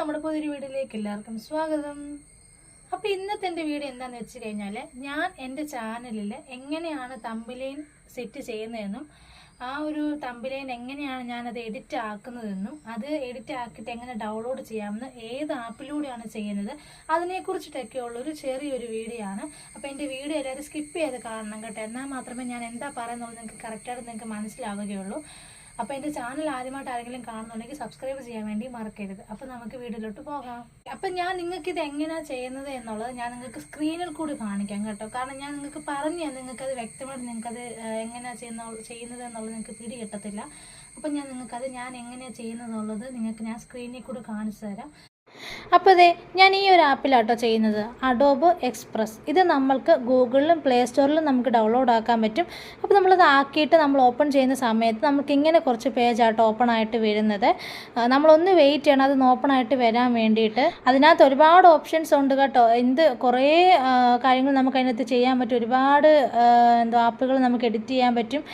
നമ്മുടെ പുതിയൊരു വീഡിയോയിലേക്ക് എല്ലാവർക്കും സ്വാഗതം. അപ്പോൾ ഇന്നത്തെ എന്റെ വീഡിയോ എന്താണെന്ന് വെച്ച് കഴിഞ്ഞാൽ ഞാൻ എന്റെ ചാനലിൽ എങ്ങനെയാണ് തമ്പിലൈൻ സെറ്റ് ചെയ്യുന്നതെന്നും ആ ഒരു തമ്പിലൈൻ എങ്ങനെയാണ് ഞാൻ അത് എഡിറ്റ് ആക്കുന്നതെന്നും അത് എഡിറ്റ് ആക്കിയിട്ട് എങ്ങനെ ഡൗൺലോഡ് ചെയ്യാമെന്ന് ഏത് ആപ്പിലൂടെയാണ് ചെയ്യുന്നത് അതിനെക്കുറിച്ചിട്ടൊക്കെ ഉള്ളൊരു ചെറിയൊരു വീഡിയോ ആണ്. അപ്പോൾ എന്റെ വീഡിയോ എല്ലാവരും സ്കിപ്പ് ചെയ്ത് കാണണം കേട്ടോ. എന്നാൽ മാത്രമേ ഞാൻ എന്താ പറയുന്നുള്ളൂ നിങ്ങൾക്ക് കറക്റ്റായിട്ട് നിങ്ങൾക്ക് മനസ്സിലാവുകയുള്ളൂ. അപ്പോൾ എന്റെ ചാനൽ ആദ്യമായിട്ട് ആരെങ്കിലും കാണുന്നുണ്ടെങ്കിൽ സബ്സ്ക്രൈബ് ചെയ്യാൻ വേണ്ടി മറക്കരുത്. അപ്പോൾ നമുക്ക് വീഡിയോയിലോട്ട് പോകാം. അപ്പം ഞാൻ നിങ്ങൾക്ക് ഇത് എങ്ങനെയാ ചെയ്യുന്നത് എന്നുള്ളത് ഞാൻ നിങ്ങൾക്ക് സ്ക്രീനിൽ കൂടി കാണിക്കാം കേട്ടോ. കാരണം ഞാൻ നിങ്ങൾക്ക് പറഞ്ഞു നിങ്ങൾക്ക് അത് വ്യക്തമായിട്ട് നിങ്ങൾക്കത് എങ്ങനെയാണ് ചെയ്യുന്ന ചെയ്യുന്നത് എന്നുള്ളത് നിങ്ങൾക്ക് പിടി കിട്ടത്തില്ല. അപ്പം ഞാൻ അത് ഞാൻ എങ്ങനെയാ ചെയ്യുന്നത് എന്നുള്ളത് നിങ്ങൾക്ക് ഞാൻ സ്ക്രീനിൽ കൂടി കാണിച്ചു തരാം. അപ്പോൾ അതെ ഞാൻ ഈ ഒരു ആപ്പിലാട്ടോ ചെയ്യുന്നത്. അഡോബ് എക്സ്പ്രസ് ഇത് നമ്മൾക്ക് ഗൂഗിളിലും പ്ലേ സ്റ്റോറിലും നമുക്ക് ഡൗൺലോഡ് ആക്കാൻ പറ്റും. അപ്പോൾ നമ്മളത് ആക്കിയിട്ട് നമ്മൾ ഓപ്പൺ ചെയ്യുന്ന സമയത്ത് നമുക്ക് ഇങ്ങനെ കുറച്ച് പേജ് ആട്ടോ ഓപ്പൺ ആയിട്ട് വരുന്നത്. നമ്മളൊന്ന് വെയിറ്റ് ചെയ്യണം അതൊന്ന് ഓപ്പൺ ആയിട്ട് വരാൻ വേണ്ടിയിട്ട്. അതിനകത്ത് ഒരുപാട് ഓപ്ഷൻസ് ഉണ്ട് കേട്ടോ. എന്ത് കുറേ കാര്യങ്ങൾ നമുക്ക് അതിനകത്ത് ചെയ്യാൻ പറ്റും. ഒരുപാട് എന്തോ ആപ്പുകൾ നമുക്ക് എഡിറ്റ് ചെയ്യാൻ പറ്റും.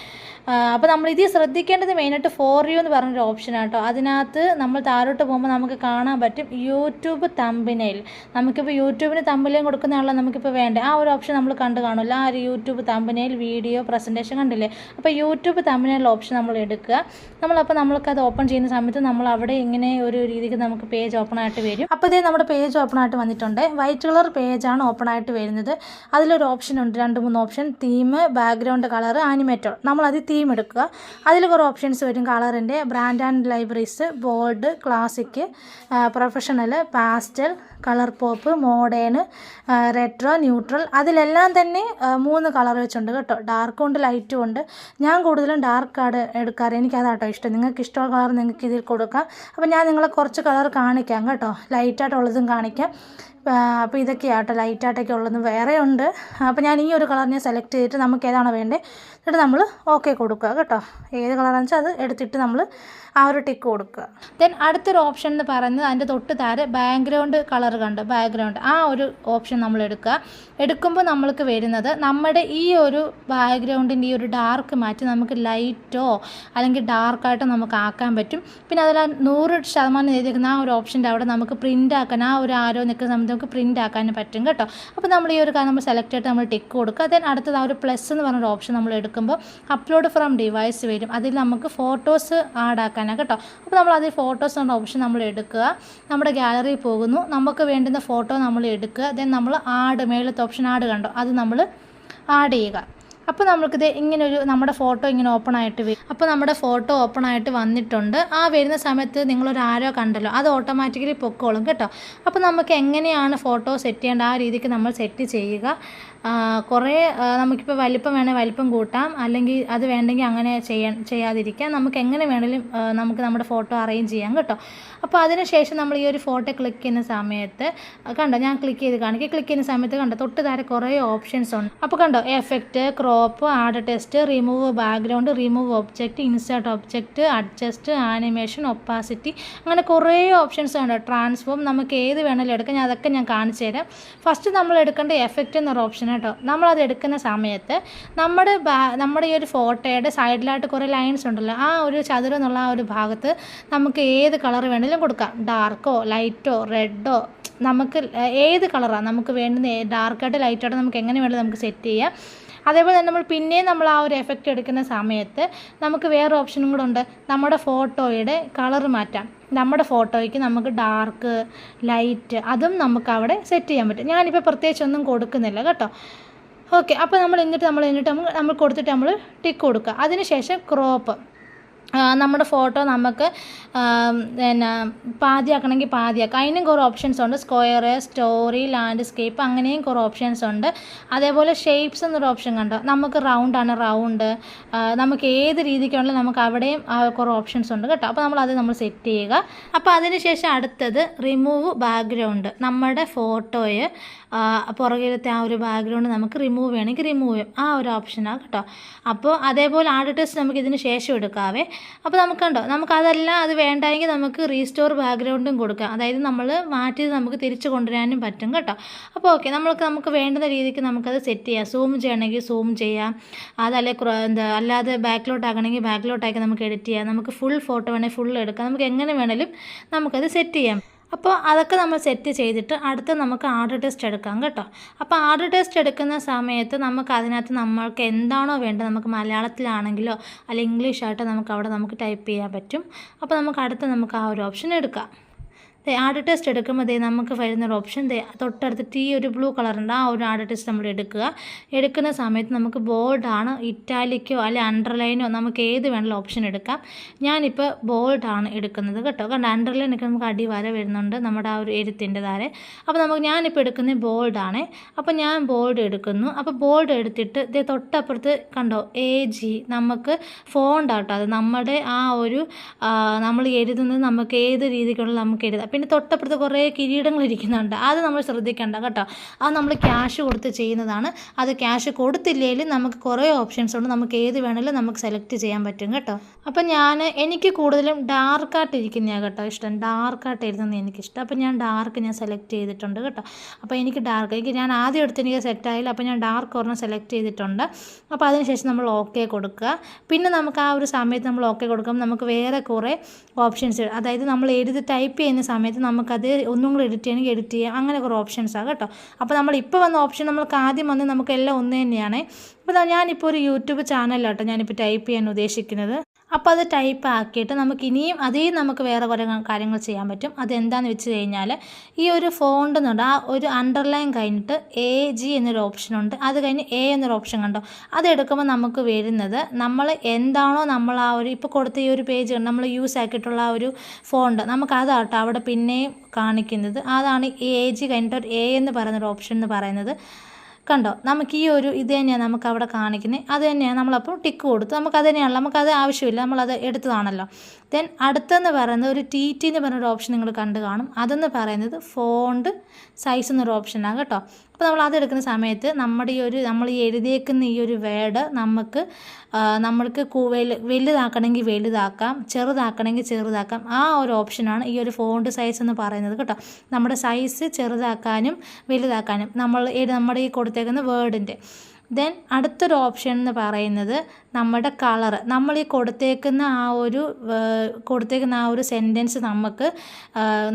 അപ്പോൾ നമ്മൾ ഇതിൽ ശ്രദ്ധിക്കേണ്ടത് മെയിനായിട്ട് ഫോർ യു എന്ന് പറഞ്ഞൊരു ഓപ്ഷൻ ആട്ടോ അതിനകത്ത് നമ്മൾ താഴോട്ട് പോകുമ്പോൾ നമുക്ക് കാണാൻ പറ്റും യൂട്യൂബ് തമ്പിനയിൽ നമുക്കിപ്പോൾ യൂട്യൂബിന് തമ്പിലേയും കൊടുക്കുന്നതാണല്ലോ നമുക്കിപ്പോൾ വേണ്ട? ആ ഒരു ഓപ്ഷൻ നമ്മൾ കണ്ടു കാണില്ല ആ ഒരു യൂട്യൂബ് തമ്പിനയിൽ വീഡിയോ പ്രസന്റേഷൻ കണ്ടില്ലേ? അപ്പോൾ യൂട്യൂബ് തമ്പിനയിൽ ഓപ്ഷൻ നമ്മൾ എടുക്കുക. നമ്മളപ്പോൾ നമ്മൾക്കത് ഓപ്പൺ ചെയ്യുന്ന സമയത്ത് നമ്മൾ അവിടെ ഇങ്ങനെ ഒരു രീതിക്ക് നമുക്ക് പേജ് ഓപ്പൺ ആയിട്ട് വരും. അപ്പോൾ ഇതേ നമ്മുടെ പേജ് ഓപ്പൺ ആയിട്ട് വന്നിട്ടുണ്ട്. വൈറ്റ് കളർ പേജാണ് ഓപ്പൺ ആയിട്ട് വരുന്നത്. അതിലൊരു ഓപ്ഷൻ ഉണ്ട്. രണ്ട് മൂന്ന് ഓപ്ഷൻ തീം ബാക്ക്ഗ്രൗണ്ട് കളർ ആനിമേറ്റോൾ നമ്മളത് തീം എടുക്കുക. അതിൽ കുറേ ഓപ്ഷൻസ് വരും. കളറിന്റെ brand and libraries bold classic professional pastel colour pop modern retro neutral അതിലെല്ലാം തന്നെ മൂന്ന് കളർ വെച്ചുണ്ട് കേട്ടോ. ഡാർക്കും ഉണ്ട് ലൈറ്റും ഉണ്ട്. ഞാൻ കൂടുതലും ഡാർക്ക് ആട് എടുക്കാറ്. എനിക്കതാട്ടോ ഇഷ്ടം. നിങ്ങൾക്ക് ഇഷ്ടമുള്ള കളർ നിങ്ങൾക്ക് ഇതിൽ കൊടുക്കാം. അപ്പോൾ ഞാൻ നിങ്ങളെ കുറച്ച് കളർ കാണിക്കാം കേട്ടോ. ലൈറ്റായിട്ടുള്ളതും കാണിക്കാം. അപ്പോൾ ഇതൊക്കെയാട്ടോ. ലൈറ്റായിട്ടൊക്കെ ഉള്ളതും വേറെ ഉണ്ട്. അപ്പോൾ ഞാൻ ഈ ഒരു ഞാൻ സെലക്ട് ചെയ്തിട്ട് നമുക്ക് ഏതാണോ വേണ്ടത് എന്നിട്ട് നമ്മൾ ഓക്കെ കൊടുക്കുക കേട്ടോ. ഏത് കളറാണെന്ന് വെച്ചാൽ അത് എടുത്തിട്ട് നമ്മൾ ആ ഒരു ടിക്ക് കൊടുക്കുക. ദെൻ അടുത്തൊരു ഓപ്ഷൻ എന്ന് പറയുന്നത് അതിന്റെ തൊട്ട് താരെ ബാക്ക്ഗ്രൗണ്ട് കളർ കണ്ട് ബാക്ക്ഗ്രൗണ്ട് ആ ഒരു ഓപ്ഷൻ നമ്മൾ എടുക്കുക. എടുക്കുമ്പോൾ നമ്മൾക്ക് വരുന്നത് നമ്മുടെ ഈ ഒരു ബാക്ക്ഗ്രൗണ്ടിന്റെ ഈ ഒരു ഡാർക്ക് മാറ്റി നമുക്ക് ലൈറ്റോ അല്ലെങ്കിൽ ഡാർക്കായിട്ടോ നമുക്ക് ആക്കാൻ പറ്റും. പിന്നെ അതിൽ നൂറ് ശതമാനം എഴുതിയിരിക്കുന്ന ആ ഒരു ഓപ്ഷന്റെ അവിടെ നമുക്ക് പ്രിന്റ് ആക്കാൻ ആ ഒരു ആരോ നിൽക്കുന്ന സമയത്ത് നമുക്ക് പ്രിന്റ് ആക്കാൻ പറ്റും കേട്ടോ. അപ്പോൾ നമ്മൾ ഈ ഒരു കാര്യം നമ്മൾ സെലക്ട് ചെയ്തിട്ട് നമ്മൾ ടിക്ക് കൊടുക്കുക. ദെൻ അടുത്തത് ആ ഒരു പ്ലസ് എന്ന് പറഞ്ഞൊരു ഓപ്ഷൻ നമ്മൾ എടുക്കുമ്പോൾ അപ്ലോഡ് ഫ്രം ഡിവൈസ് വരും. അതിൽ നമുക്ക് ഫോട്ടോസ് ആഡ് ആക്കാനാണ് കേട്ടോ. അപ്പോൾ നമ്മൾ അതിൽ ഫോട്ടോസ് എന്ന ഓപ്ഷൻ നമ്മൾ എടുക്കുക. നമ്മുടെ ഗാലറിയിൽ പോകുന്നു. നമുക്ക് വേണ്ടുന്ന ഫോട്ടോ നമ്മൾ എടുക്കുക. ദെൻ നമ്മൾ ആഡ് മേളത്തെ ഓപ്ഷൻ ആഡ് കണ്ടോ? അത് നമ്മൾ ആഡ് ചെയ്യുക. അപ്പോൾ നമുക്കിത് ഇങ്ങനൊരു നമ്മുടെ ഫോട്ടോ ഇങ്ങനെ ഓപ്പൺ ആയിട്ട് വരും. അപ്പോൾ നമ്മുടെ ഫോട്ടോ ഓപ്പൺ ആയിട്ട് വന്നിട്ടുണ്ട്. ആ വരുന്ന സമയത്ത് നിങ്ങളൊരു ആരോ കണ്ടല്ലോ. അത് ഓട്ടോമാറ്റിക്കലി പൊക്കോളും കേട്ടോ. അപ്പോൾ നമുക്ക് എങ്ങനെയാണ് ഫോട്ടോ സെറ്റ് ചെയ്യേണ്ട ആ രീതിക്ക് നമ്മൾ സെറ്റ് ചെയ്യുക. കുറേ നമുക്കിപ്പോൾ വലിപ്പം വേണേൽ വലിപ്പം കൂട്ടാം. അല്ലെങ്കിൽ അത് വേണ്ടെങ്കിൽ അങ്ങനെ ചെയ്യാൻ ചെയ്യാതിരിക്കാം. നമുക്ക് എങ്ങനെ വേണമെങ്കിലും നമുക്ക് നമ്മുടെ ഫോട്ടോ അറേഞ്ച് ചെയ്യാം കേട്ടോ. അപ്പോൾ അതിനുശേഷം നമ്മൾ ഈ ഒരു ഫോട്ടോ ക്ലിക്ക് ചെയ്യുന്ന സമയത്ത് കണ്ടോ ഞാൻ ക്ലിക്ക് ചെയ്ത് കാണിക്കുക ക്ലിക്ക് ചെയ്യുന്ന സമയത്ത് കണ്ടോ തൊട്ട് താരെ കുറേ ഓപ്ഷൻസ് ഉണ്ട്. അപ്പോൾ കണ്ടോ effect crop add text remove background remove object insert object adjust animation opacity അങ്ങനെ കുറേ ഓപ്ഷൻസ് ഉണ്ട് ട്രാൻസ്ഫോം നമുക്ക് ഏത് വേണമെങ്കിലും എടുക്കാം. ഞാൻ അതൊക്കെ ഞാൻ കാണിച്ചു തരാം. ഫസ്റ്റ് നമ്മൾ എടുക്കേണ്ട എഫക്റ്റ് എന്നൊരു ഓപ്ഷൻ കേട്ടോ. നമ്മളത് എടുക്കുന്ന സമയത്ത് നമ്മുടെ നമ്മുടെ ഈ ഒരു ഫോട്ടോയുടെ സൈഡിലായിട്ട് കുറേ ലൈൻസ് ഉണ്ടല്ലോ. ആ ഒരു ചതുരം എന്നുള്ള ആ ഒരു ഭാഗത്ത് നമുക്ക് ഏത് കളർ വേണമെങ്കിലും കൊടുക്കാം. ഡാർക്കോ ലൈറ്റോ റെഡോ നമുക്ക് ഏത് കളറാണ് നമുക്ക് വേണ്ടുന്ന ഡാർക്കായിട്ട് ലൈറ്റായിട്ട് നമുക്ക് എങ്ങനെ വേണമെങ്കിലും നമുക്ക് സെറ്റ് ചെയ്യാം. അതേപോലെ തന്നെ നമ്മൾ പിന്നെയും നമ്മൾ ആ ഒരു എഫക്റ്റ് എടുക്കുന്ന സമയത്ത് നമുക്ക് വേറെ ഓപ്ഷനും കൂടെ ഉണ്ട്. നമ്മുടെ ഫോട്ടോയുടെ കളർ മാറ്റാം. നമ്മുടെ ഫോട്ടോയ്ക്ക് നമുക്ക് ഡാർക്ക് ലൈറ്റ് അതും നമുക്ക് അവിടെ സെറ്റ് ചെയ്യാൻ പറ്റും. ഞാനിപ്പോൾ പ്രത്യേകിച്ചൊന്നും കൊടുക്കുന്നില്ല കേട്ടോ. ഓക്കെ അപ്പോൾ നമ്മൾ എന്നിട്ട് നമ്മൾ എന്നിട്ട് നമ്മൾ നമ്മൾ കൊടുത്തിട്ട് നമ്മൾ ടിക്ക് കൊടുക്കുക. അതിനുശേഷം ക്രോപ്പ് നമ്മുടെ ഫോട്ടോ നമുക്ക് പിന്നെ പാതിയാക്കണമെങ്കിൽ പാതിയാക്കാം. അതിനും കുറേ ഓപ്ഷൻസ് ഉണ്ട്. സ്ക്വയർ സ്റ്റോറി ലാൻഡ്സ്കേപ്പ് അങ്ങനെയും കുറേ ഓപ്ഷൻസ് ഉണ്ട്. അതേപോലെ ഷേപ്സ് എന്നൊരു ഓപ്ഷൻ കണ്ടോ? നമുക്ക് റൗണ്ട് ആണ് റൗണ്ട് നമുക്ക് ഏത് രീതിക്കാണെങ്കിലും നമുക്ക് അവിടെയും കുറേ ഓപ്ഷൻസ് ഉണ്ട് കേട്ടോ. അപ്പോൾ നമ്മൾ അത് നമ്മൾ സെറ്റ് ചെയ്യുക. അപ്പോൾ അതിനുശേഷം അടുത്തത് റിമൂവ് ബാക്ക്ഗ്രൗണ്ട് നമ്മുടെ ഫോട്ടോയെ പുറകിലത്തെ ആ ഒരു ബാക്ക്ഗ്രൗണ്ട് നമുക്ക് റിമൂവ് ചെയ്യണമെങ്കിൽ റിമൂവ് ചെയ്യും ആ ഒരു ഓപ്ഷനാണ് കേട്ടോ. അപ്പോൾ അതേപോലെ ആഡ് ടെസ്റ്റ് നമുക്ക് ഇതിന് ശേഷം എടുക്കാവേ. അപ്പോൾ നമുക്ക് കണ്ടോ നമുക്ക് അതല്ല അത് വേണ്ടെങ്കിൽ നമുക്ക് റീസ്റ്റോർ ബാക്ക്ഗ്രൗണ്ടും കൊടുക്കാം. അതായത് നമ്മൾ മാറ്റിയത് നമുക്ക് തിരിച്ച് കൊണ്ടുവരാനും പറ്റും കേട്ടോ. അപ്പോൾ ഓക്കെ നമ്മൾക്ക് നമുക്ക് വേണ്ടുന്ന രീതിക്ക് നമുക്കത് സെറ്റ് ചെയ്യാം. സൂം ചെയ്യണമെങ്കിൽ സൂം ചെയ്യാം. അതല്ലേ എന്താ അല്ലാതെ ബാക്ക്ലോട്ട് ആക്കണമെങ്കിൽ ബാക്കിലോട്ടാക്കി നമുക്ക് എഡിറ്റ് ചെയ്യാം. നമുക്ക് ഫുൾ ഫോട്ടോ വേണമെങ്കിൽ ഫുൾ എടുക്കാം. നമുക്ക് എങ്ങനെ വേണമെങ്കിലും നമുക്കത് സെറ്റ് ചെയ്യാം. അപ്പോൾ അതൊക്കെ നമ്മൾ സെറ്റ് ചെയ്തിട്ട് അടുത്ത് നമുക്ക് ആർഡർ ടെസ്റ്റ് എടുക്കാം കേട്ടോ. അപ്പോൾ ആർഡർ ടെസ്റ്റ് എടുക്കുന്ന സമയത്ത് നമുക്ക് അതിനകത്ത് നമ്മൾക്ക് എന്താണോ വേണ്ടത് നമുക്ക് മലയാളത്തിലാണെങ്കിലോ അല്ലെങ്കിൽ ഇംഗ്ലീഷായിട്ടോ നമുക്ക് അവിടെ നമുക്ക് ടൈപ്പ് ചെയ്യാൻ പറ്റും. അപ്പോൾ നമുക്ക് അടുത്ത് നമുക്ക് ആ ഒരു ഓപ്ഷൻ എടുക്കാം. ആഡ് ടെസ്റ്റ് എടുക്കുമ്പോൾ നമുക്ക് വരുന്നൊരു ഓപ്ഷൻ തൊട്ടടുത്തിട്ട് ഈ ഒരു ബ്ലൂ കളറുണ്ട് ആ ഒരു ആഡ് ടെസ്റ്റ് നമ്മൾ എടുക്കുക. എടുക്കുന്ന സമയത്ത് നമുക്ക് ബോൾഡാണ് ഇറ്റാലിക്കോ അല്ലെ അണ്ടർലൈനോ നമുക്ക് ഏത് വേണമെങ്കിലും ഓപ്ഷൻ എടുക്കാം. ഞാനിപ്പോൾ ബോൾഡാണ് എടുക്കുന്നത് കേട്ടോ. കാരണം അണ്ടർലൈൻ ഒക്കെ നമുക്ക് അടി വര വരുന്നുണ്ട് നമ്മുടെ ആ ഒരു എഴുത്തിന്റെ താരെ അപ്പോൾ നമുക്ക് ഞാനിപ്പോൾ എടുക്കുന്നത് ബോൾഡാണ് അപ്പോൾ ഞാൻ ബോൾഡ് എടുക്കുന്നു. അപ്പോൾ ബോൾഡ് എടുത്തിട്ട് ദേ തൊട്ടപ്പുറത്ത് കണ്ടോ? എ ജി നമുക്ക് ഫോണ്ട് ആട്ടോ. അത് നമ്മുടെ ആ ഒരു നമ്മൾ എഴുതുന്നത് നമുക്ക് ഏത് രീതിക്കുള്ള നമുക്ക് എഴുതാം. പിന്നെ തൊട്ടപ്പുറത്ത് കുറേ കിരീടങ്ങൾ ഇരിക്കുന്നുണ്ട്. അത് നമ്മൾ ശ്രദ്ധിക്കേണ്ട കേട്ടോ. അത് നമ്മൾ ക്യാഷ് കൊടുത്ത് ചെയ്യുന്നതാണ്. അത് ക്യാഷ് കൊടുത്തില്ലെങ്കിലും നമുക്ക് കുറേ ഓപ്ഷൻസ് ഉണ്ട്. നമുക്ക് ഏത് വേണമെങ്കിലും നമുക്ക് സെലക്ട് ചെയ്യാൻ പറ്റും കേട്ടോ. അപ്പം ഞാൻ എനിക്ക് കൂടുതലും ഡാർക്ക് ഡാർക്കായിട്ട് ഇരിക്കുന്നതാണ് കേട്ടോ ഇഷ്ടം. ഡാർക്ക് ഡാർക്കായിട്ട് ഇരുന്നത് എനിക്കിഷ്ടം. അപ്പം ഞാൻ ഡാർക്ക് ഞാൻ സെലക്ട് ചെയ്തിട്ടുണ്ട് കേട്ടോ. അപ്പോൾ എനിക്ക് ഡാർക്ക് എനിക്ക് ഞാൻ ആദ്യം എടുത്ത് എനിക്ക് സെറ്റായില്ല അപ്പോൾ ഞാൻ ഡാർക്ക് ഒരെണ്ണം സെലക്ട് ചെയ്തിട്ടുണ്ട്. അപ്പോൾ അതിനുശേഷം നമ്മൾ ഓക്കെ കൊടുക്കുക. പിന്നെ നമുക്ക് ആ ഒരു സമയത്ത് നമ്മൾ ഓക്കെ കൊടുക്കുമ്പോൾ നമുക്ക് വേറെ കുറേ ഓപ്ഷൻസ് അതായത് നമ്മൾ എഴുതി ടൈപ്പ് ചെയ്യുന്ന സമയത്ത് നമുക്കത് ഒന്നും കൂടി എഡിറ്റ് ചെയ്യണമെങ്കിൽ എഡിറ്റ് ചെയ്യാം. അങ്ങനെ കുറേ ഓപ്ഷൻസാണ് കേട്ടോ. അപ്പോൾ നമ്മൾ ഇപ്പോൾ വന്ന ഓപ്ഷൻ നമ്മൾക്ക് ആദ്യം വന്ന് നമുക്ക് എല്ലാം ഒന്ന് തന്നെയാണ്. അപ്പോൾ ഞാനിപ്പോൾ ഒരു യൂട്യൂബ് ചാനലാട്ടോ ഞാനിപ്പോൾ ടൈപ്പ് ചെയ്യാൻ ഉദ്ദേശിക്കുന്നത്. അപ്പോൾ അത് ടൈപ്പ് ആക്കിയിട്ട് നമുക്ക് ഇനിയും അതേ നമുക്ക് വേറെ കുറേ കാര്യങ്ങൾ ചെയ്യാൻ പറ്റും. അതെന്താണെന്ന് വെച്ച് കഴിഞ്ഞാൽ ഈ ഒരു ഫോണ്ട് എന്നുണ്ട് ആ ഒരു അണ്ടർലൈൻ കഴിഞ്ഞിട്ട് എ ജി എന്നൊരു ഓപ്ഷനുണ്ട് അത് കഴിഞ്ഞ് എ എന്നൊരു ഓപ്ഷൻ കണ്ടോ? അതെടുക്കുമ്പോൾ നമുക്ക് വരുന്നത് നമ്മൾ എന്താണോ നമ്മൾ ആ ഒരു ഇപ്പോൾ കൊടുത്ത ഈ ഒരു പേജ് നമ്മൾ യൂസ് ആക്കിയിട്ടുള്ള ആ ഒരു ഫോണ്ട് നമുക്ക് അതാട്ടോ അവിടെ പിന്നെയും കാണിക്കുന്നത്. അതാണ് എ ജി കഴിഞ്ഞിട്ട് ഒരു എ എന്ന് പറയുന്നൊരു ഓപ്ഷൻ എന്ന് പറയുന്നത്. കണ്ടോ? നമുക്ക് ഈ ഒരു ഇത് തന്നെയാണ് നമുക്ക് അവിടെ കാണിക്കുന്നത് അത് തന്നെയാണ് നമ്മളപ്പോൾ ടിക്ക് കൊടുത്ത് നമുക്ക് അത് തന്നെയാണല്ലോ. നമുക്കത് ആവശ്യമില്ല. നമ്മളത് എടുത്തതാണല്ലോ. ദെൻ അടുത്തെന്ന് പറയുന്നത് ഒരു ടി ടി എന്ന് പറഞ്ഞൊരു ഓപ്ഷൻ നിങ്ങൾ കണ്ടു കാണും. അതെന്ന് പറയുന്നത് ഫോണ്ട് സൈസ് എന്നൊരു ഓപ്ഷനാണ് കേട്ടോ. അപ്പോൾ നമ്മൾ അതെടുക്കുന്ന സമയത്ത് നമ്മുടെ ഈ ഒരു നമ്മൾ എഴുതിയേക്കുന്ന ഈ ഒരു വേർഡ് നമുക്ക് നമ്മൾക്ക് വലുതാക്കണമെങ്കിൽ വലുതാക്കാം ചെറുതാക്കണമെങ്കിൽ ചെറുതാക്കാം. ആ ഒരു ഓപ്ഷനാണ് ഈ ഒരു ഫോണ്ട് സൈസ് എന്ന് പറയുന്നത് കേട്ടോ. നമ്മുടെ സൈസ് ചെറുതാക്കാനും വലുതാക്കാനും നമ്മൾ നമ്മുടെ ഈ കൊടുത്തേക്കുന്ന വേർഡിന്റെ. ദെൻ അടുത്തൊരു ഓപ്ഷൻ എന്ന് പറയുന്നത് നമ്മുടെ കളറ് നമ്മൾ ഈ കൊടുത്തേക്കുന്ന ആ ഒരു കൊടുത്തേക്കുന്ന ആ ഒരു സെന്റൻസ് നമുക്ക്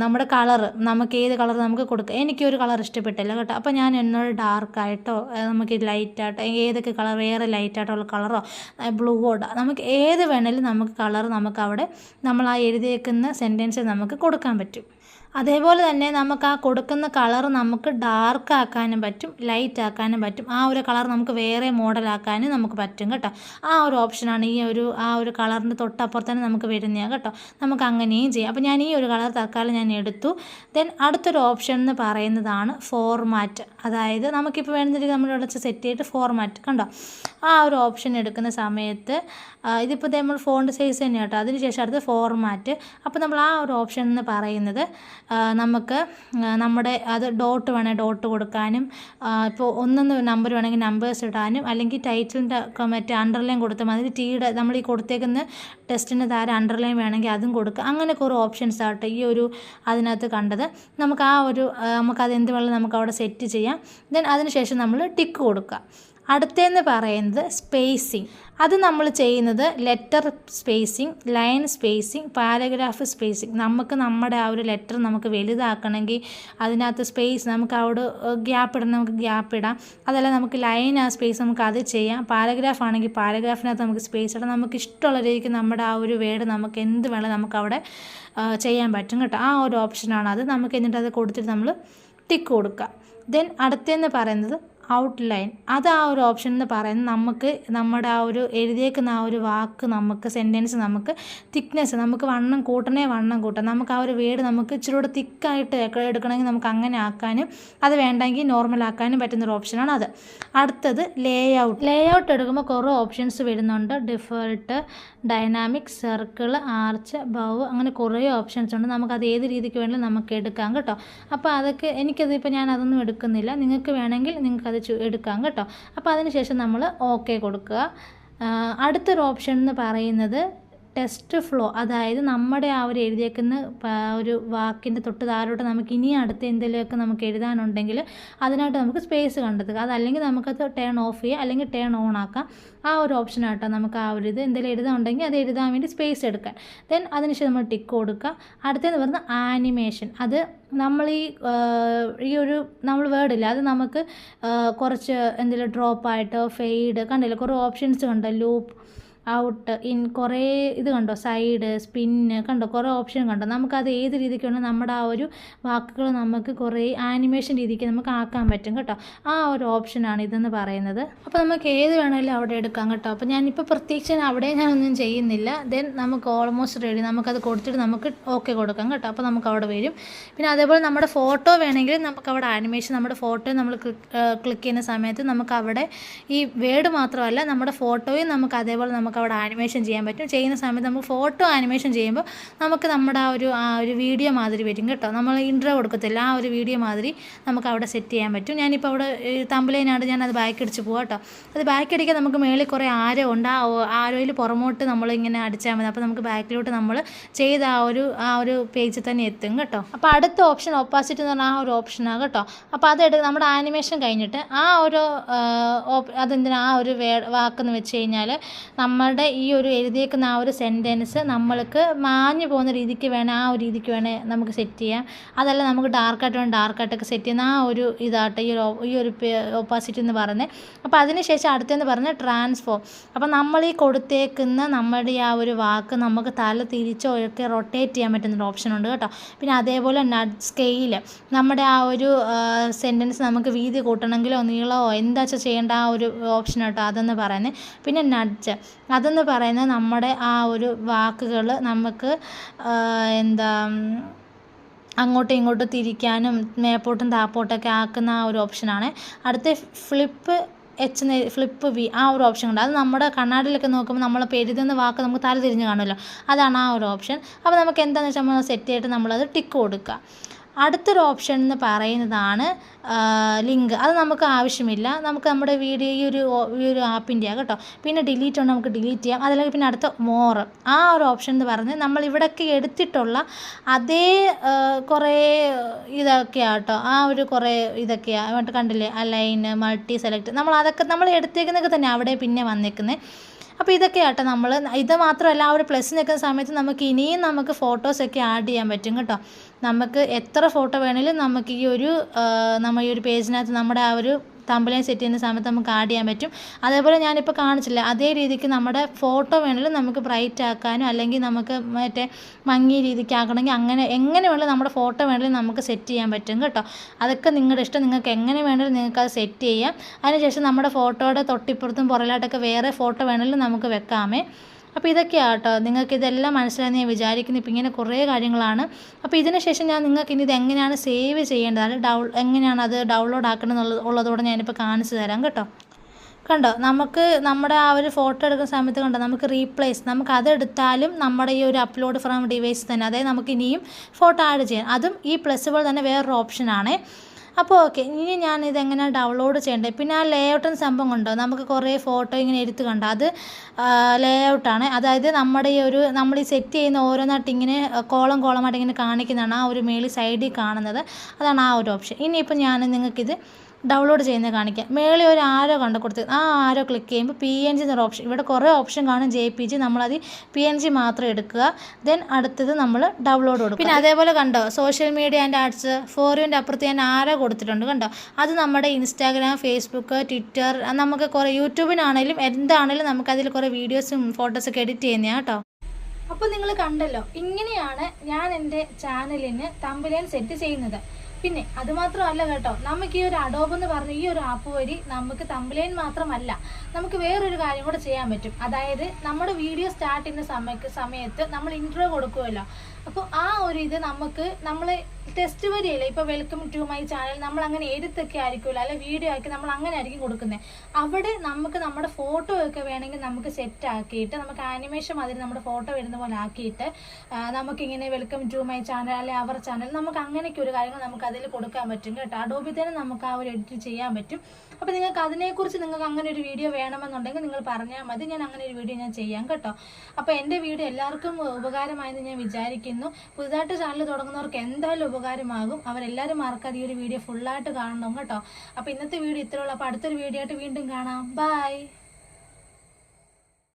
നമ്മുടെ കളറ് നമുക്ക് ഏത് കളർ നമുക്ക് കൊടുക്കാം എനിക്കൊരു കളർ ഇഷ്ടപ്പെട്ടില്ല കേട്ടോ. അപ്പോൾ ഞാൻ എന്നോട് ഡാർക്കായിട്ടോ നമുക്ക് ലൈറ്റായിട്ടോ ഏതൊക്കെ കളർ വേറെ ലൈറ്റായിട്ടുള്ള കളറോ ബ്ലൂവോ നമുക്ക് ഏത് വേണേലും നമുക്ക് കളർ നമുക്ക് അവിടെ നമ്മൾ ആ എഴുതിയേക്കുന്ന സെന്റൻസ് നമുക്ക് കൊടുക്കാൻ പറ്റും. അതേപോലെ തന്നെ നമുക്ക് ആ കൊടുക്കുന്ന കളർ നമുക്ക് ഡാർക്ക് ആക്കാനും പറ്റും ലൈറ്റ് ആക്കാനും പറ്റും. ആ ഒരു കളർ നമുക്ക് വേറെ മോഡലാക്കാനും നമുക്ക് പറ്റും കേട്ടോ. ആ ഒരു ഓപ്ഷനാണ് ഈ ഒരു ആ ഒരു കളറിന്റെ തൊട്ടപ്പുറത്ത് തന്നെ നമുക്ക് വരുന്നതാണ് കേട്ടോ. നമുക്ക് അങ്ങനെയും ചെയ്യാം. അപ്പോൾ ഞാൻ ഈ ഒരു കളർ തൽക്കാലം ഞാൻ എടുത്തു. ദെൻ അടുത്തൊരു ഓപ്ഷൻ എന്ന് പറയുന്നതാണ് ഫോർമാറ്റ് അതായത് നമുക്കിപ്പോൾ വേണമെന്നുണ്ടെങ്കിൽ നമ്മൾ ഇവിടെ സെറ്റ് ചെയ്തിട്ട് ഫോർമാറ്റ് കണ്ടോ? ആ ഒരു ഓപ്ഷൻ എടുക്കുന്ന സമയത്ത് ഇതിപ്പോൾ നമ്മൾ ഫോണ്ട് സൈസ് തന്നെ കേട്ടോ. അതിനുശേഷം അടുത്ത് ഫോർമാറ്റ് അപ്പോൾ നമ്മൾ ആ ഒരു ഓപ്ഷൻ എന്ന് പറയുന്നത് നമുക്ക് നമ്മുടെ അത് ഡോട്ട് വേണേൽ ഡോട്ട് കൊടുക്കാനും ഇപ്പോൾ ഒന്നൊന്ന് നമ്പർ വേണമെങ്കിൽ നമ്പേഴ്സ് ഇടാനും അല്ലെങ്കിൽ ടൈറ്റിലിന്റെ മറ്റേ അണ്ടർലൈൻ കൊടുത്താൽ മതി. ടീയുടെ നമ്മൾ ഈ കൊടുത്തേക്കുന്ന ടെസ്റ്റിന്റെ താരം അണ്ടർലൈൻ വേണമെങ്കിൽ അതും കൊടുക്കുക അങ്ങനെ കുറേ ഓപ്ഷൻസ് ആട്ടെ ഈ ഒരു അതിനകത്ത് കണ്ടത്. നമുക്ക് ആ ഒരു നമുക്ക് നമുക്കത് എന്ത് വേണമെങ്കിലും നമുക്ക് അവിടെ സെറ്റ് ചെയ്യാം. ദെൻ അതിനുശേഷം നമ്മൾ ടിക്ക് കൊടുക്കുക അടുത്തതെന്ന് പറയുന്നത് സ്പേസിംഗ് അത് നമ്മൾ ചെയ്യുന്നത് letter spacing line spacing paragraph spacing നമുക്ക് നമ്മുടെ ആ ഒരു ലെറ്റർ നമുക്ക് വലുതാക്കണമെങ്കിൽ അതിനകത്ത് സ്പേസ് നമുക്ക് അവിടെ ഗ്യാപ്പ് ഇടണം നമുക്ക് ഗ്യാപ്പ് ഇടാം. അതല്ല നമുക്ക് ലൈൻ ആ സ്പേസ് നമുക്ക് അത് ചെയ്യാം. പാരഗ്രാഫ് ആണെങ്കിൽ പാരഗ്രാഫിനകത്ത് നമുക്ക് സ്പേസ് ഇടാം. നമുക്ക് ഇഷ്ടമുള്ള രീതിക്ക് നമ്മുടെ ആ ഒരു വേർഡ് നമുക്ക് എന്ത് വേണം നമുക്ക് അവിടെ ചെയ്യാൻ പറ്റും കേട്ടോ. ആ ഒരു ഓപ്ഷനാണ് അത്. നമുക്ക് എന്നിട്ട് അത് കൊടുത്തിട്ട് നമ്മൾ ടിക്ക് കൊടുക്കുക. ദെൻ അടുത്തെന്ന് പറയുന്നത് ഔട്ട്ലൈൻ അത് ആ ഒരു ഓപ്ഷൻ എന്ന് പറയുന്നത് നമുക്ക് നമ്മുടെ ആ ഒരു എഴുതിയേക്കുന്ന ആ ഒരു വാക്ക് നമുക്ക് സെന്റൻസ് നമുക്ക് തിക്നെസ് നമുക്ക് വണ്ണം കൂട്ടണേ വണ്ണം കൂട്ടാം. നമുക്ക് ആ ഒരു വേർഡ് നമുക്ക് ഇച്ചിരി കൂടെ തിക്കായിട്ട് എടുക്കണമെങ്കിൽ നമുക്ക് അങ്ങനെ ആക്കാനും അത് വേണ്ടെങ്കിൽ നോർമൽ ആക്കാനും പറ്റുന്ന ഒരു ഓപ്ഷനാണ് അത്. അടുത്തത് ലേ ഔട്ട് ലേ ഔട്ട് എടുക്കുമ്പോൾ കുറേ ഓപ്ഷൻസ് വരുന്നുണ്ട്. Default dynamic circle arch bow അങ്ങനെ കുറേ ഓപ്ഷൻസ് ഉണ്ട്. നമുക്ക് അത് ഏത് രീതിക്ക് വേണമെങ്കിലും നമുക്ക് എടുക്കാം കേട്ടോ. അപ്പോൾ അതൊക്കെ എനിക്കത് ഇപ്പോൾ ഞാൻ അതൊന്നും എടുക്കുന്നില്ല. നിങ്ങൾക്ക് വേണമെങ്കിൽ നിങ്ങൾക്കത് ചു- എടുക്കാം കേട്ടോ. അപ്പോൾ അതിനുശേഷം നമ്മൾ ഓക്കെ കൊടുക്കുക. അടുത്തൊരു ഓപ്ഷൻ എന്ന് പറയുന്നത് ടെസ്റ്റ് ഫ്ലോ അതായത് നമ്മുടെ ആ ഒരു എഴുതിയേക്കുന്ന ഒരു വാക്കിന്റെ തൊട്ട് താഴോട്ട് നമുക്ക് ഇനി അടുത്ത് എന്തെങ്കിലുമൊക്കെ നമുക്ക് എഴുതാനുണ്ടെങ്കിൽ അതിനായിട്ട് നമുക്ക് സ്പേസ് കണ്ടെത്തുക. അതല്ലെങ്കിൽ നമുക്കത് ടേൺ ഓഫ് ചെയ്യുക അല്ലെങ്കിൽ ടേൺ ഓൺ ആക്കാം. ആ ഒരു ഓപ്ഷനാട്ടോ നമുക്ക് ആ ഒരു ഇത് എന്തെങ്കിലും എഴുതാനുണ്ടെങ്കിൽ അത് എഴുതാൻ വേണ്ടി സ്പേസ് എടുക്കാൻ ദെൻ അതിനുശേഷം നമ്മൾ ടിക്ക് കൊടുക്കുക. അടുത്തതെന്ന് പറഞ്ഞാൽ ആനിമേഷൻ അത് നമ്മൾ ഈ ഈ ഒരു നമ്മൾ വേർഡില്ല അത് നമുക്ക് കുറച്ച് എന്തെങ്കിലും ഡ്രോപ്പായിട്ടോ ഫെയ്ഡ് കണ്ടില്ല കുറേ ഓപ്ഷൻസ് കണ്ടോ? ലൂപ്പ് ഔട്ട് ഇൻ കുറേ ഇത് കണ്ടോ? സൈഡ് സ്പിന്ന് കണ്ടോ? കുറേ ഓപ്ഷൻ കണ്ടോ? നമുക്കത് ഏത് രീതിക്ക് വേണം നമ്മുടെ ആ ഒരു വാക്കുകൾ നമുക്ക് കുറേ ആനിമേഷൻ രീതിക്ക് നമുക്ക് ആക്കാൻ പറ്റും കേട്ടോ. ആ ഒരു ഓപ്ഷനാണ് ഇതെന്ന് പറയുന്നത്. അപ്പോൾ നമുക്ക് ഏത് വേണമെങ്കിലും അവിടെ എടുക്കാം കേട്ടോ. അപ്പോൾ ഞാനിപ്പോൾ പ്രത്യേകിച്ച് അവിടെ ഞാനൊന്നും ചെയ്യുന്നില്ല. ദെൻ നമുക്ക് ഓൾമോസ്റ്റ് റെഡി നമുക്കത് കൊടുത്തിട്ട് നമുക്ക് ഓക്കെ കൊടുക്കാം കേട്ടോ. അപ്പോൾ നമുക്ക് അവിടെ വരും. പിന്നെ അതേപോലെ നമ്മുടെ ഫോട്ടോ വേണമെങ്കിൽ നമുക്ക് അവിടെ ആനിമേഷൻ നമ്മുടെ ഫോട്ടോ നമ്മൾ ക്ലിക്ക് ചെയ്യുന്ന സമയത്ത് നമുക്ക് അവിടെ ഈ വേർഡ് മാത്രമല്ല നമ്മുടെ ഫോട്ടോയും നമുക്ക് അതേപോലെ നമുക്ക് അവിടെ ആനിമേഷൻ ചെയ്യാൻ പറ്റും. ചെയ്യുന്ന സമയത്ത് നമ്മൾ ഫോട്ടോ ആനിമേഷൻ ചെയ്യുമ്പോൾ നമുക്ക് നമ്മുടെ ആ ഒരു ആ ഒരു വീഡിയോ മാതിരി വരും കേട്ടോ. നമ്മൾ ഇൻട്രോ കൊടുക്കത്തില്ല. ആ ഒരു വീഡിയോ മാതിരി നമുക്ക് അവിടെ സെറ്റ് ചെയ്യാൻ പറ്റും. ഞാനിപ്പോൾ അവിടെ തമ്പലൈനാണ് ഞാൻ അത് ബാക്ക് അടിച്ച് പോകാം കേട്ടോ. അത് ബാക്ക് അടിക്കാൻ നമുക്ക് മേളിൽ കുറേ ആരോ ഉണ്ട്. ആ ആരോയിൽ പുറമോട്ട് നമ്മളിങ്ങനെ അടിച്ചാൽ മതി. അപ്പോൾ നമുക്ക് ബാക്കിലോട്ട് നമ്മൾ ചെയ്ത ആ ഒരു ആ ഒരു പേജിൽ തന്നെ എത്തും കേട്ടോ. അപ്പോൾ അടുത്ത ഓപ്ഷൻ ഓപ്പോസിറ്റ് എന്ന് പറഞ്ഞാൽ ആ ഒരു ഓപ്ഷനാണ് കേട്ടോ. അപ്പോൾ അതെടു നമ്മുടെ ആനിമേഷൻ കഴിഞ്ഞിട്ട് ആ ഒരു അതെന്തിനാ ആ ഒരു വേ വാക്കെന്ന് വെച്ച് കഴിഞ്ഞാൽ നമ്മളുടെ ഈ ഒരു എഴുതിയേക്കുന്ന ആ ഒരു സെന്റൻസ് നമ്മൾക്ക് മാഞ്ഞു പോകുന്ന രീതിക്ക് വേണേൽ ആ ഒരു രീതിക്ക് വേണേൽ നമുക്ക് സെറ്റ് ചെയ്യാം. അതല്ല നമുക്ക് ഡാർക്കായിട്ട് വേണം ഡാർക്കായിട്ടൊക്കെ സെറ്റ് ചെയ്യുന്ന ആ ഒരു ഇതാട്ടെ ഈ ഒരു ഈ ഒരു ഓപ്പോസിറ്റ് എന്ന് പറയുന്നത് അപ്പോൾ അതിനുശേഷം അടുത്തെന്ന് പറഞ്ഞാൽ ട്രാൻസ്ഫോം അപ്പോൾ നമ്മൾ ഈ കൊടുത്തേക്കുന്ന നമ്മുടെ ആ ഒരു വാക്ക് നമുക്ക് തല തിരിച്ചോ ഒക്കെ റൊട്ടേറ്റ് ചെയ്യാൻ പറ്റുന്നൊരു ഓപ്ഷൻ ഉണ്ട് കേട്ടോ. പിന്നെ അതേപോലെ നട്ട് സ്കെയിൽ നമ്മുടെ ആ ഒരു സെന്റൻസ് നമുക്ക് വീതി കൂട്ടണമെങ്കിലോ നീളമോ എന്താ വെച്ചാൽ ചെയ്യേണ്ട ആ ഒരു ഓപ്ഷൻ കേട്ടോ അതെന്ന് പറയുന്നത് പിന്നെ നഡ്ജ് അതെന്ന് പറയുന്നത് നമ്മുടെ ആ ഒരു വാക്കുകൾ നമുക്ക് എന്താ അങ്ങോട്ടും ഇങ്ങോട്ടും തിരിക്കാനും മേപ്പോട്ടും താപ്പോട്ടൊക്കെ ആക്കുന്ന ആ ഒരു ഓപ്ഷനാണ് അടുത്ത ഫ്ലിപ്പ് എച്ച് ഫ്ലിപ്പ് വി ആ ഒരു ഓപ്ഷൻ ഉണ്ട്. അത് നമ്മുടെ കണ്ണാടിയിലൊക്കെ നോക്കുമ്പോൾ നമ്മൾ പെരുതെന്ന വാക്ക് നമുക്ക് തല തിരിഞ്ഞ് കാണുമല്ലോ. അതാണ് ആ ഒരു ഓപ്ഷൻ അപ്പോൾ നമുക്ക് എന്താണെന്ന് വെച്ചാൽ നമ്മൾ സെറ്റ് ചെയ്തിട്ട് നമ്മളത് ടിക്ക് കൊടുക്കുക. അടുത്തൊരു ഓപ്ഷൻ എന്ന് പറയുന്നതാണ് ലിങ്ക് അത് നമുക്ക് ആവശ്യമില്ല. നമുക്ക് നമ്മുടെ വീഡിയോ ഈ ഒരു ഈ ഒരു ആപ്പിന്റെയാണ് കേട്ടോ. പിന്നെ ഡിലീറ്റ് ഉണ്ട് നമുക്ക് ഡിലീറ്റ് ചെയ്യാം. അതല്ലെങ്കിൽ പിന്നെ അടുത്ത മോറ് ആ ഒരു ഓപ്ഷൻ എന്ന് പറഞ്ഞ് നമ്മൾ ഇവിടെയൊക്കെ എടുത്തിട്ടുള്ള അതേ കുറേ ഇതൊക്കെയാണ് കേട്ടോ. ആ ഒരു കുറേ ഇതൊക്കെയാണ് കണ്ടില്ലേ? അലൈൻ മൾട്ടി സെലക്ട് നമ്മൾ അതൊക്കെ നമ്മൾ എടുത്തേക്കുന്നതൊക്കെ തന്നെ അവിടെ പിന്നെ വന്നേക്കുന്നത് അപ്പോൾ ഇതൊക്കെ നമ്മൾ. ഇത് മാത്രമല്ല ആ ഒരു പ്ലസ് നിൽക്കുന്ന സമയത്ത് നമുക്ക് ഇനിയും നമുക്ക് ഫോട്ടോസൊക്കെ ആഡ് ചെയ്യാൻ പറ്റും കേട്ടോ. നമുക്ക് എത്ര ഫോട്ടോ വേണമെങ്കിലും നമുക്ക് ഈ ഒരു നമ്മൾ ഈ ഒരു പേജിനകത്ത് നമ്മുടെ ആ ഒരു തമ്പലൈൻ സെറ്റ് ചെയ്യുന്ന സമയത്ത് നമുക്ക് ആഡ് ചെയ്യാൻ പറ്റും. അതേപോലെ ഞാനിപ്പോൾ കാണിച്ചില്ല അതേ രീതിക്ക് നമ്മുടെ ഫോട്ടോ വേണമെങ്കിലും നമുക്ക് ബ്രൈറ്റ് ആക്കാനും അല്ലെങ്കിൽ നമുക്ക് മറ്റേ മങ്ങിയ രീതിക്ക് ആക്കണമെങ്കിൽ അങ്ങനെ എങ്ങനെ വേണമെങ്കിലും നമ്മുടെ ഫോട്ടോ വേണമെങ്കിലും നമുക്ക് സെറ്റ് ചെയ്യാൻ പറ്റും കേട്ടോ. അതൊക്കെ നിങ്ങളുടെ ഇഷ്ടം നിങ്ങൾക്ക് എങ്ങനെ വേണമെങ്കിലും നിങ്ങൾക്ക് അത് സെറ്റ് ചെയ്യാം. അതിനുശേഷം നമ്മുടെ ഫോട്ടോയുടെ തൊട്ടിപ്പുറത്തും പുറകിലായിട്ടൊക്കെ വേറെ ഫോട്ടോ വേണമെങ്കിലും നമുക്ക് വെക്കാമേ. അപ്പോൾ ഇതൊക്കെയാണ് കേട്ടോ നിങ്ങൾക്ക് ഇതെല്ലാം മനസ്സിലായി ഞാൻ വിചാരിക്കുന്നു. ഇപ്പം ഇങ്ങനെ കുറേ കാര്യങ്ങളാണ്. അപ്പോൾ ഇതിന് ശേഷം ഞാൻ നിങ്ങൾക്ക് ഇനി ഇത് എങ്ങനെയാണ് സേവ് ചെയ്യേണ്ടത്? ഡൗ എങ്ങനെയാണ് അത് ഡൗൺലോഡ് ആക്കണം എന്നുള്ളത് ഉള്ളതോടെ ഞാനിപ്പോൾ കാണിച്ചു തരാം കേട്ടോ. കണ്ടോ? നമുക്ക് നമ്മുടെ ആ ഒരു ഫോട്ടോ എടുക്കുന്ന സമയത്ത് കണ്ടോ? നമുക്ക് റീപ്ലേസ് നമുക്ക് അതെടുത്താലും നമ്മുടെ ഈ ഒരു അപ്ലോഡ് ഫ്രം ഡിവൈസ് തന്നെ. അതായത് നമുക്ക് ഇനിയും ഫോട്ടോ ആഡ് ചെയ്യാം. അതും ഈ പ്ലസ് പോലെ തന്നെ വേറൊരു ഓപ്ഷനാണ് അപ്പോൾ ഓക്കെ ഇനി ഞാൻ ഇതെങ്ങനെയാണ് ഡൗൺലോഡ് ചെയ്യേണ്ടത് പിന്നെ ആ ലേഔട്ടും സംഭവം കൊണ്ടോ? നമുക്ക് കുറേ ഫോട്ടോ ഇങ്ങനെ എടുത്ത് കണ്ടോ? അത് ലേഔട്ടാണ് അതായത് നമ്മുടെ ഈ ഒരു നമ്മൾ ഈ സെറ്റ് ചെയ്യുന്ന ഓരോന്നായിട്ട് ഇങ്ങനെ കോളം കോളമായിട്ട് ഇങ്ങനെ കാണിക്കുന്നതാണ് ആ ഒരു മേളിൽ സൈഡിൽ കാണുന്നത്. അതാണ് ആ ഒരു ഓപ്ഷൻ ഇനിയിപ്പോൾ ഞാൻ നിങ്ങൾക്കിത് ഡൗൺലോഡ് ചെയ്യുന്നത് കാണിക്കാം. മേളിൽ ഒരു ആരോ കണ്ട് കൊടുത്ത് ആ ആരോ ക്ലിക്ക് ചെയ്യുമ്പോൾ പി എൻ ജി എന്നൊരു ഓപ്ഷൻ ഇവിടെ കുറേ ഓപ്ഷൻ കാണും. ജെ പി ജി നമ്മളത് പി എൻ ജി മാത്രം എടുക്കുക. ദെൻ അടുത്തത് നമ്മൾ ഡൗൺലോഡ് കൊടുക്കും പിന്നെ അതേപോലെ കണ്ടോ? സോഷ്യൽ മീഡിയ ആൻഡ് ആർട്സ് ഫോറിന്റെ അപ്പുറത്ത് ഞാൻ ആരോ കൊടുത്തിട്ടുണ്ട് കണ്ടോ? അത് നമ്മുടെ ഇൻസ്റ്റാഗ്രാം ഫേസ്ബുക്ക് ട്വിറ്റർ നമുക്ക് കുറേ യൂട്യൂബിനാണേലും എന്താണേലും നമുക്കതിൽ കുറേ വീഡിയോസും ഫോട്ടോസൊക്കെ എഡിറ്റ് ചെയ്യുന്നതാണ് കേട്ടോ. അപ്പോൾ നിങ്ങൾ കണ്ടല്ലോ ഇങ്ങനെയാണ് ഞാൻ എന്റെ ചാനലിന് തമ്പിലേൻ സെറ്റ് ചെയ്യുന്നത്. പിന്നെ അത് മാത്രമല്ല കേട്ടോ നമുക്ക് ഈ ഒരു അഡോബ് എന്ന് പറഞ്ഞ ഈ ഒരു ആപ്പ് വഴി നമുക്ക് തമ്പ്ലൈൻ മാത്രമല്ല നമുക്ക് വേറൊരു കാര്യം കൂടെ ചെയ്യാൻ പറ്റും. അതായത് നമ്മുടെ വീഡിയോ സ്റ്റാർട്ട് ചെയ്യുന്ന സമയത്ത് സമയത്ത് നമ്മൾ ഇൻട്രോ കൊടുക്കുമല്ലോ അപ്പോൾ ആ ഒരു ഇത് നമുക്ക് നമ്മൾ ടെസ്റ്റ് വരികയില്ല ഇപ്പോൾ വെൽക്കം ടു മൈ ചാനൽ നമ്മൾ അങ്ങനെ എഴുത്തൊക്കെ ആയിരിക്കുമല്ലോ അല്ലെ വീഡിയോ ആക്കി നമ്മൾ അങ്ങനെ ആയിരിക്കും കൊടുക്കുന്നത് അവിടെ നമുക്ക് നമ്മുടെ ഫോട്ടോ ഒക്കെ വേണമെങ്കിൽ നമുക്ക് സെറ്റ് ആക്കിയിട്ട് നമുക്ക് ആനിമേഷൻ മാതിരി നമ്മുടെ ഫോട്ടോ വരുന്ന പോലെ ആക്കിയിട്ട് നമുക്കിങ്ങനെ വെൽക്കം ടു മൈ ചാനൽ അല്ലെ അവർ ചാനൽ നമുക്ക് അങ്ങനെയൊക്കെ ഒരു കാര്യങ്ങൾ നമുക്ക് അതിൽ കൊടുക്കാൻ പറ്റും കേട്ടോ. അഡോബി തന്നെ നമുക്ക് ആ ഒരു എഡിറ്റ് ചെയ്യാൻ പറ്റും. അപ്പോൾ നിങ്ങൾക്ക് അതിനെക്കുറിച്ച് നിങ്ങൾക്ക് അങ്ങനെ ഒരു വീഡിയോ വേണമെന്നുണ്ടെങ്കിൽ നിങ്ങൾ പറഞ്ഞാൽ മതി. ഞാൻ അങ്ങനെ ഒരു വീഡിയോ ഞാൻ ചെയ്യാം കേട്ടോ. അപ്പോൾ എന്റെ വീഡിയോ എല്ലാവർക്കും ഉപകാരമായെന്ന് ഞാൻ വിചാരിക്കുന്നു. പുതുതായിട്ട് ചാനൽ തുടങ്ങുന്നവർക്ക് എന്തായാലും ഉപകാരമാകും. അവരെല്ലാവരും മറക്കാതെ ഈ ഒരു വീഡിയോ ഫുള്ളായിട്ട് കാണണം കേട്ടോ. അപ്പോൾ ഇന്നത്തെ വീഡിയോ ഇത്രയുള്ളൂ അപ്പോൾ അടുത്തൊരു വീഡിയോ ആയിട്ട് വീണ്ടും കാണാം. ബൈ